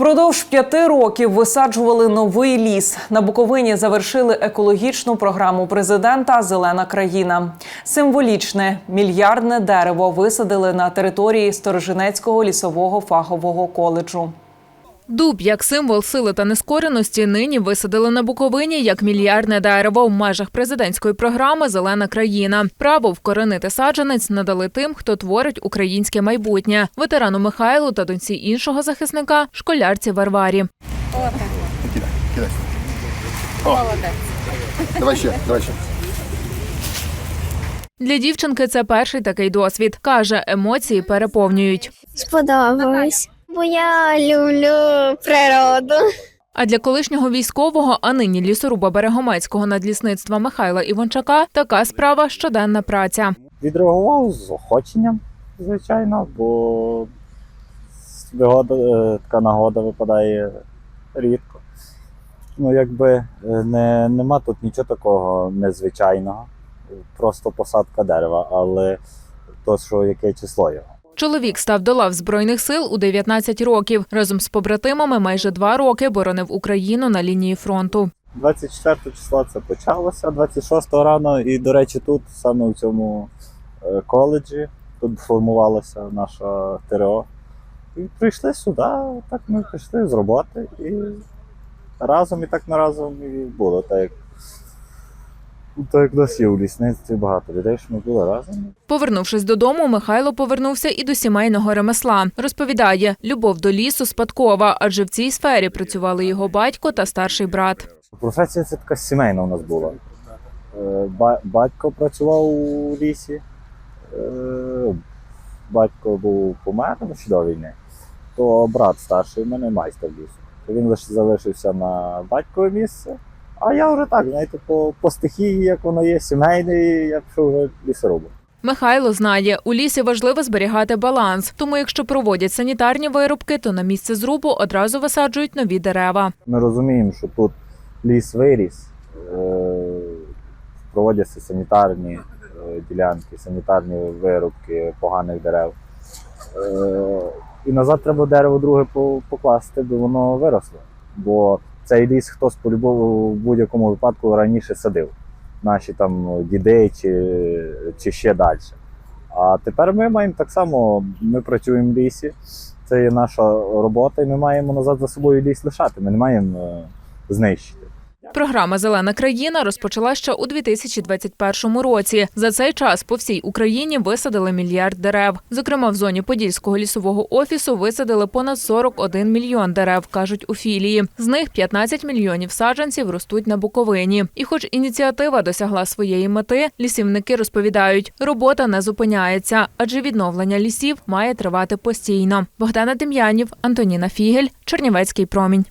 Впродовж п'яти років висаджували новий ліс. На Буковині завершили екологічну програму президента Зелена країна. Символічне мільярдне дерево висадили на території Сторожинецького лісового фахового коледжу. Дуб як символ сили та нескореності нині висадили на Буковині як мільярдне дерево в межах президентської програми Зелена країна. Право вкоренити саджанець надали тим, хто творить українське майбутнє. Ветерану Михайлу та доньці іншого захисника школярці Варварі. Кидай. Давай ще, давай ще. Для дівчинки це перший такий досвід. каже, емоції переповнюють. Сподобалось. Бо я люблю природу. А для колишнього військового, а нині лісоруба Берегомецького надлісництва Михайла Іванчака така справа щоденна праця. Відреагував з охоченням, звичайно, бо вигода, е, така нагода випадає рідко. Ну, якби е, не, нема тут нічого такого незвичайного, просто посадка дерева, але то, що яке число його. Чоловік став до лав збройних сил у 19 років. Разом з побратимами майже два роки боронив Україну на лінії фронту. 24 числа це почалося, 26 рано, і, до речі, тут, саме у цьому е, коледжі, тут формувалося наша ТРО. І прийшли сюди, так ми прийшли з роботи і разом і так на разом і було. Так як, так як нас є у лісництві багато людей, що ми були разом. Повернувшись додому, Михайло повернувся і до сімейного ремесла. Розповідає, любов до лісу спадкова, адже в цій сфері працювали його батько та старший брат. Професія це така сімейна у нас була. Е, Батько працював у лісі, е, батько був помер до війни, то брат старший у мене майстер лісу. Він лише залишився на батькове місце. А я вже так, знаєте, по, по стихії, як воно є, сімейний, я пішов вже лісорубом. Михайло знає, у лісі важливо зберігати баланс, тому якщо проводять санітарні вирубки, то на місце зрубу одразу висаджують нові дерева. Ми розуміємо, що тут ліс виріс, е, проводяться санітарні е, ділянки, санітарні вирубки поганих дерев. Е, І назад треба дерево друге по- покласти, бо воно виросло. Бо цей ліс хтось по-любому в будь-якому випадку раніше садив. Наші там діди чи, чи ще далі. А тепер ми маємо так само, ми працюємо в лісі, це є наша робота, і ми маємо назад за собою ліс лишати. Ми не маємо е, знищити. Програма Зелена країна розпочала ще у 2021 році. За цей час по всій Україні висадили мільярд дерев. Зокрема, в зоні Подільського лісового офісу висадили понад 41 мільйон дерев, кажуть у філії. З них 15 мільйонів саджанців ростуть на Буковині. І, хоч ініціатива досягла своєї мети, лісівники розповідають, робота не зупиняється, адже відновлення лісів має тривати постійно. Богдана Дем'янів, Антоніна Фігель, Чернівецький промінь.